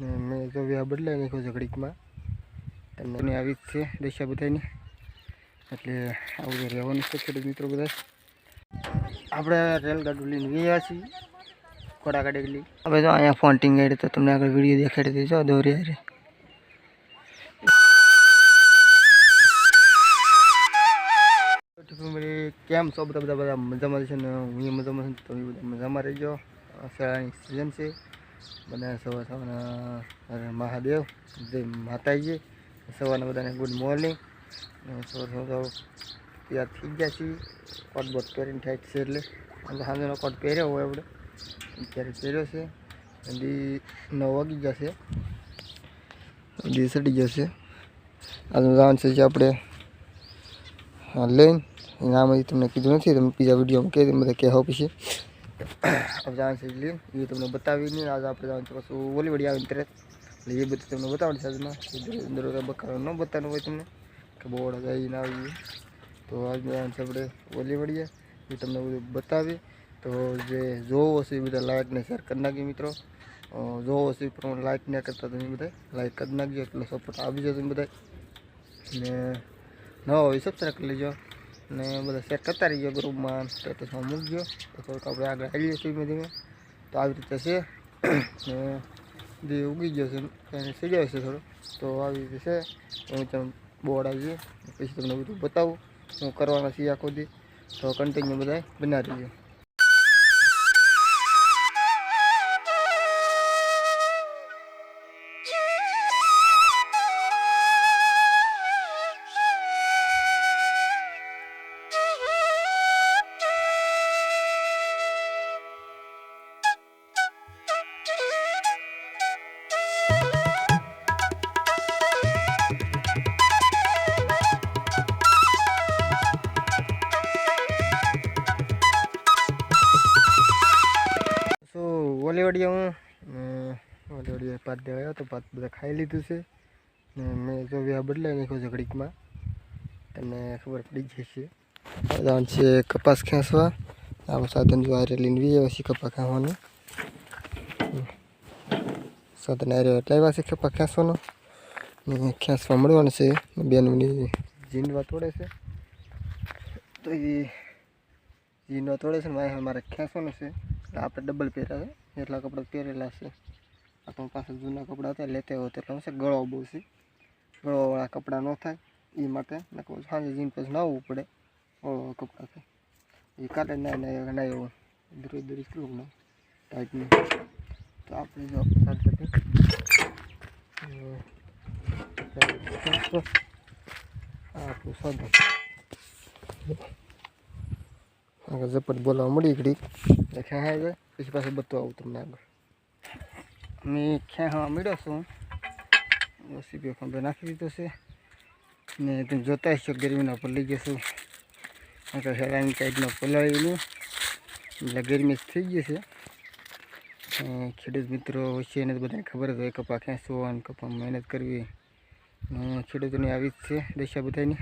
ને મેં તો વ્યાહ બદલાઈ નાખ્યો છે ઘડીકમાં. તમને આવી જ છે દશા બધાની એટલે આવું રહેવાનું છે ખેડૂત મિત્રો બધા આપણે રેલગાડી લઈને ગયા છીએ કોડા કાઢેલી હવે તો અહીંયા ફોન્ટિંગ ગાડી તો તમને આગળ વીડિયો દેખાડી દેજો દોરી રે કેમ છો? બધા બધા બધા મજામાં છે ને? હું મજામાં છું તમે બધા મજામાં રહેજો. શાળાની સિઝન છે. બધા સવાર સવારના મહાદેવ જય માતાજી, સવારના બધાને ગુડ મોર્નિંગ સવાર સવાર તૈયાર થઈ ગયા છીએ. કોટ બોટ પહેરીને થાય છે એટલે. અને સાંજનો કોટ પહેર્યો હોય આપણે. અત્યારે પહેર્યો છે. હજી નવ વાગી જશે હજી સડી જશે આજનું રાઉન્ડ છે જે આપણે લઈને. નામ તમને કીધું નથી. તમે બીજા વિડીયોમાં કહી બધા કહેવા પછી. હવે જવાનું છે લઈને એ તમને બતાવી નહીં આજે આપણે જવાનું છે પાછું ઓલી વળી આવીને તરત એટલે એ બધું તમને બતાવવાનું છે આજમાં બકારો ન બતાવવાનું હોય તમને કે બોર્ડ જઈને આવીએ તો આજે જવાનું છે આપણે ઓલી વળીએ એ તમને બધું બતાવી તો જે જોવો છે એ બધા લાઇકને શેર કરી નાખીએ મિત્રો જોવો હશે એ પ્રમાણે લાઇક ન કરતા તમે બધા લાઇક કરી નાખજો એટલે સપોર્ટ આવી જશે તમે બધા ને ન હોય સબસ્ક્રાઈબ કરી લેજો ને બધા શેર કરતા રહીજો ગ્રુપમાં. સ્ટેટસમાં મૂકજો તો થોડુંક આપણે આગળ આવીએ ધીમે ધીમે. તો આવી રીતે છે. ને જે ઉગી ગયો છે, એને સજાવે છે થોડો. તો આવી રીતે છે. હું તમે બોર્ડ આવીએ પછી તમને બધું બતાવું. હું કરવાના છીએ આખો દી. તો કન્ટિન્યુ બધા બનાવી રહીજો ઓલીવડિયા હું ઓલીવડિયા પાત દેવા આવ્યો તો પાત બધા ખાઈ લીધું છે. ને મેં જો વ્યા બદલાઈ નાખ્યો છે ઘડીકમાં. તમને ખબર પડી જશે જવાનું છે કપાસ ખેંચવા. આવું સાધન જો આરે લઈને વી છે કપા ખાવાનું. સાધન આરે એટલે આવ્યા છે કપા ખેંચવાનો. ને ખેંચવા મળવાનું છે. બેનની જીંડવા તોડે છે. તો એ જીંડવા તોડે છે ને, મારે ખેંચવાનું છે. આપણે ડબલ પહેર્યા છે એટલા કપડાં પહેરેલા છે. આપણા પાસે જૂના કપડાં હતા, લેતે હોય તો એટલે શું છે ગળો બહુ છે. ગળોવાળા કપડાં ન થાય એ માટે નકર સાંજે જીન પછી નાવવું પડે. ગળો કપડાં થાય. એ કાલે ના ના ના એવું દૂર દૂર કેટલું ના. ટાઈટનું તો આપણે જો સાથે આપણું સાધન. આગળ ઝપટ બોલાવવા મળી ઘડી એટલે ખેંચાઈ જાય પછી પાછું બતાવું આવું તમને આગળ. અમે ખ્યાં હવા મળ્યો છું. રેસીપી ખંભે નાખી દીધો છે. ને તમે જોતા હશો ગરમીના ઉપર લઈ જશું. તો હેરાની ટાઈપનો પલાળીને એટલે ગરમી થઈ ગઈ છે. ખેડૂત મિત્રો છે એને બધાને ખબર જ હોય કપા ખેંચવો અને કપા મહેનત કરવી. ખેડૂતોની આવી જ છે દશા બધાની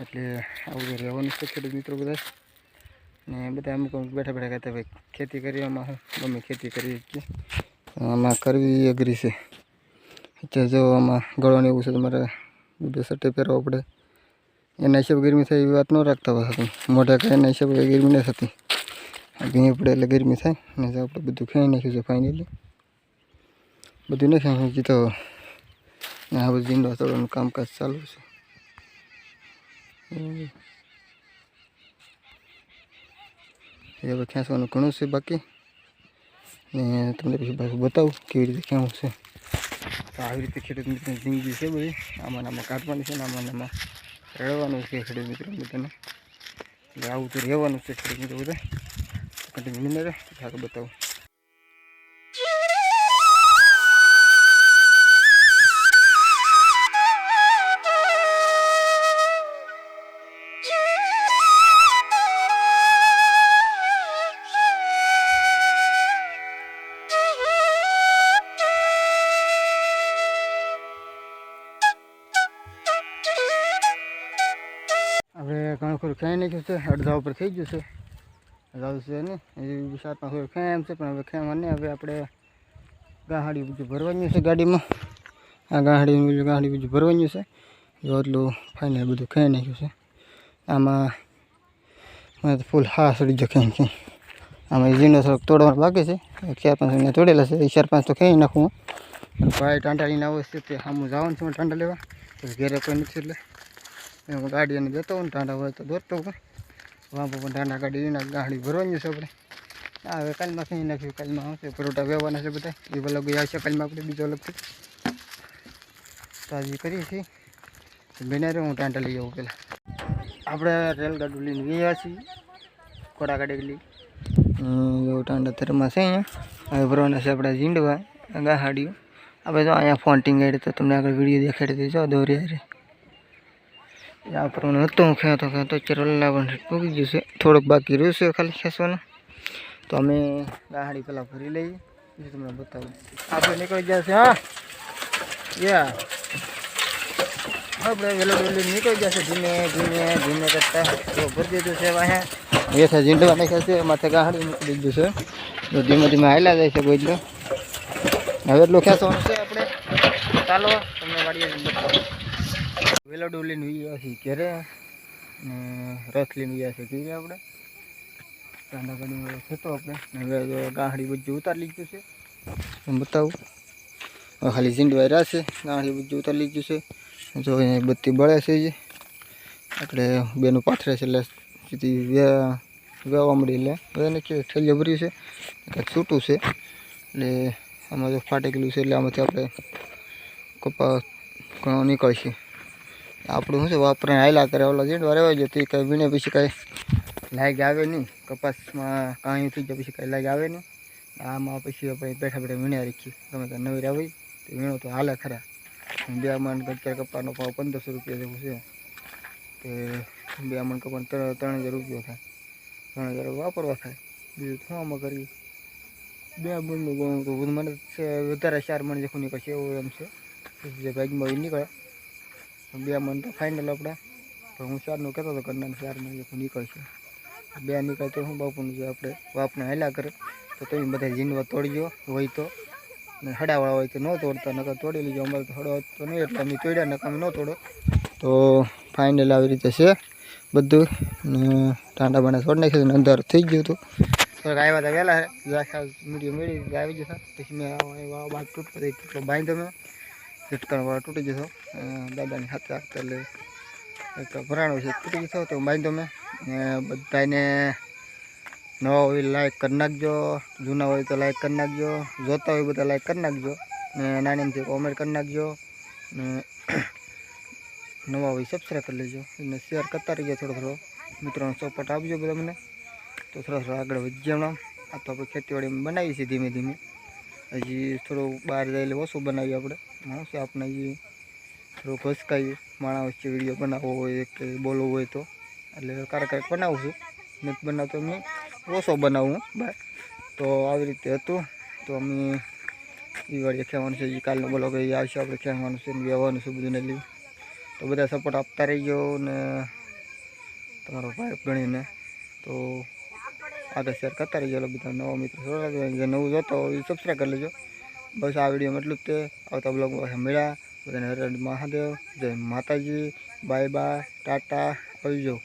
એટલે આવું રહેવાનું છે ખેડૂત મિત્રો બધા ને બધા અમુક બેઠા બેઠા કહેતા ભાઈ, ખેતી કરી, આમાં ગમે ખેતી કરી શકીએ આમાં કરવી અઘરી છે. અત્યારે જો આમાં ગળવાનું એવું છે તમારે બે સટ્ટે પહેરવા પડે. એના હિસાબે ગરમી થાય એવી વાત ન રાખતા હોય તમે મોટા કાંઈ એના હિસાબે ગરમી ન થતી. ભીંગ પડે એટલે ગરમી થાય અને આપણે બધું ખાઈ નાખ્યું છે ફાઇનલી બધું નાખ્યું તો આ બધું જીંડવા તોડવાનું કામકાજ ચાલુ છે. એ હવે ખેંચવાનું ઘણું છે બાકી. ને તમને પછી પાછું બતાવું કેવી રીતે ખેંચવું છે. આવી રીતે ખેડૂત મિત્રની જિંદગી છે બધી. આમાં આમાં કાઢવાની છે ને આમાં આમાં રડવાનું છે ખેડૂત મિત્રો બધાને. એટલે આવું તો રહેવાનું છે ખેડૂત મિત્રો બધા કન્ટિન્યુ નહીં રહે આગળ બતાવું. ઘણું ખરું ખેંચી નાખ્યું છે. અડધા ઉપર થઈ ગયું છે. અડધા છે ને એ પાંચ ખરું ખાય એમ છે, પણ હવે ખેંચવા નહીં. હવે આપણે ગાહાડી બીજું ભરવાનું છે ગાડીમાં. આ ગાહાડી બીજું ગાહાડી બીજું ભરવાનું છે. જો એટલું ફાઇનલ બધું ખાઈ નાખ્યું છે. આમાં મને તો ફૂલ હા સડી જો ખાઈ ખાઈ આમાં ઝીણો થોડોક તોડવાનો બાકી છે. ચાર પાંચ મહિના તોડેલા છે. એ ચાર પાંચ તો ખાઈ નાખું ભાઈ ટાંટા લઈને આવે છે તે સામું જવાનું છે ટાંટા લેવા. ઘેરે કોઈ નથી એટલે. હું ગાડીને જતો હોઉં ટાંડા હોય તો દોરતો હું વાં પણ ટાંડા ગાડી, એના ગાડી ભરવાની છે આપણે. ના, હવે કાલમાં ખાઈ નાખ્યું કાલમાં આવશે પરોટા વેવાના છે બધા. એ અલગ આવશે, કાલમાં આપણે બીજો અલગથી તાજી કરીએ છીએ. બેના હું ટાંડા લઈ આવું પહેલાં. આપણે રેલગાડી લઈને ગયા છીએ કોડા કાઢેલી એવું ટાંડા તરમાં છે અહીંયા. હવે ભરવાના છે આપણા ઝીંડવા, ગાહાડીઓ. આપણે જો અહીંયા ફોન્ટિંગ ગાડી તો તમને આગળ વીડિયો દેખાડી દેજો, દોરી હારે આ પ્રમાણે હતો હું ખેતો ખેતો અત્યારે લાવવાનું પૂગી ગયું છે થોડુંક બાકી રહ્યું છે ખાલી ખેંચવાનું તો અમે ગાહાડી પહેલાં ભરી લઈએ પછી તમને બતાવું આપણે નીકળી ગયા છે હા યા આપણે વેલો ડોલી નીકળી ગયા છે ધીમે ધીમે ધીમે કરતા તો ભરી દીધું છે અહીંયા વેસા ઝીંડવા નાખ્યા છે માથે ગાહાડી મૂકી દીધું છે તો ધીમે ધીમે હાલ્યા જાય છે કોઈ એટલે હવે એટલું ખેંચવાનું છે આપણે ચાલો તમને વાડીએ બતાવો વેલો ડોલીને વી છીએ ઘરે ને રથ લઈને ગયા છે ઘીરે આપણે. કાંડા કાઢી થતો આપણે. હવે ગાંહડી બધું ઉતારી લીધું છે. હું બતાવું. ખાલી ઝીંડવા રહ્યા છે. ગાંહડી બધું ઉતારી લીધું છે. જો અહીંયા બત્તી બળે છે જે. આપણે બેનું પાથરે છે એટલે સીધી વેવા મળી એટલે બધાને કે ઠેલીઓ ભર્યું છે? કંઈક છૂટું છે. એટલે આમાં જો ફાટેલું છે એટલે આમાંથી આપણે કપા ઘણો નીકળશે. આપણું શું છે વાપરીને હાયલા કરે ઓલા ઝીંડવા રહેવા જતી કંઈ વીણે પછી કાંઈ લાગ આવે નહીં કપાસમાં કાંઈ થઈ જાય પછી કાંઈ લાગ આવે નહીં આમાં પછી આપણે બેઠા બેઠા વીણ્યા રાખીએ ગમે ત્યાં નવી આવી તો વીણો તો હાલે ખરા બે મણ અત્યારે કપાનો ભાવ પંદરસો રૂપિયા જેવું છે તે બે મણ કપાને ત્રણ હજાર રૂપિયા થાય ત્રણ હજાર વાપરવા થાય બીજું શું આમાં કરીએ બે મણનું ગણું તો મને વધારે ચાર મણ જેવું નીકળશે એવું એમ છે જે એ નીકળે બે મન તો ફાઇનલ આપણે તો હું ચારનું કહેતો હતો કન્યાને ચાર મણ જેવું નીકળશે. બે નીકળતો હું બાપુનું જો આપણે બાપને હાલ્યા કરે, તો તમે બધા જીનવા તોડજો, હોય તો. ને હડાવાળા હોય તો ન તોડતા, નકર તોડી લીજો, અમારે તો હડો તો નહીં, એટલે અમે તોડ્યા, નકર અમે ન તોડો. તો ફાઇનલ આવી રીતે છે બધું. ને ટાંડા બાંડા છોડી નાખ્યું ને અંધારું થઈ ગયું હતું. થોડાક આવ્યા હતા વહેલા. આખા મીડિયો મેળવી, આવી જતા. પછી મેં બાદ તૂટતો તૂટલો બાંધ્યો મેં. ઝટકાણ વાળો તૂટી જશો. દાદાની હાથે હાથે એટલે એક ભરાણો છે, તૂટી જશો તો બાંધો મેં. બધાને નવા હોય લાઈક કરી નાખજો, જૂના હોય તો લાઈક કરી નાખજો, જોતા હોય બધા લાઈક કરી નાખજો, ને નાનીમથી કોમેન્ટ કરી નાખજો, ને નવા હોય સબસ્ક્રાઈબ કરી લેજો અને શેર કરતા રહીજો થોડો થોડો. મિત્રોનો સપોર્ટ આપજો બધા મને તો થોડા થોડા આગળ વધીએ હમણાં આ તો આપણે ખેતીવાડી બનાવી છે ધીમે ધીમે. હજી થોડું બહાર એટલે ઓછું બનાવીએ આપણે. શું આપણે હજી થોડું ઘસકાઈએ માણસ વચ્ચે વીડિયો બનાવવો હોય કે બોલવું હોય તો. એટલે ક્યારેક ક્યારેક બનાવું છું. નથી બનાવતો અમે ઓછો બનાવું બાય તો આવી રીતે હતું. તો અમે એ વાળીએ ખેવાનું છે એ કાલનો બોલો કે આવશે. આપણે ખેવાનું છે, ને વ્યવહારનું છે બધું લઈ. તો બધા સપોર્ટ આપતા રહીજો ને તમારો ભાઈ ગણીને તો આગળ શેર કરતા રહીજો એટલે બધા નવા મિત્રો જે નવું જોતો એ સબસ્ક્રાઈબ કરી લેજો. બસ આ વિડીયોમાં એટલું જ તે. આવતા પાસે મળ્યા. બધાને હર મહાદેવ. જય માતાજી. બાય બાય ટાટા આવજો.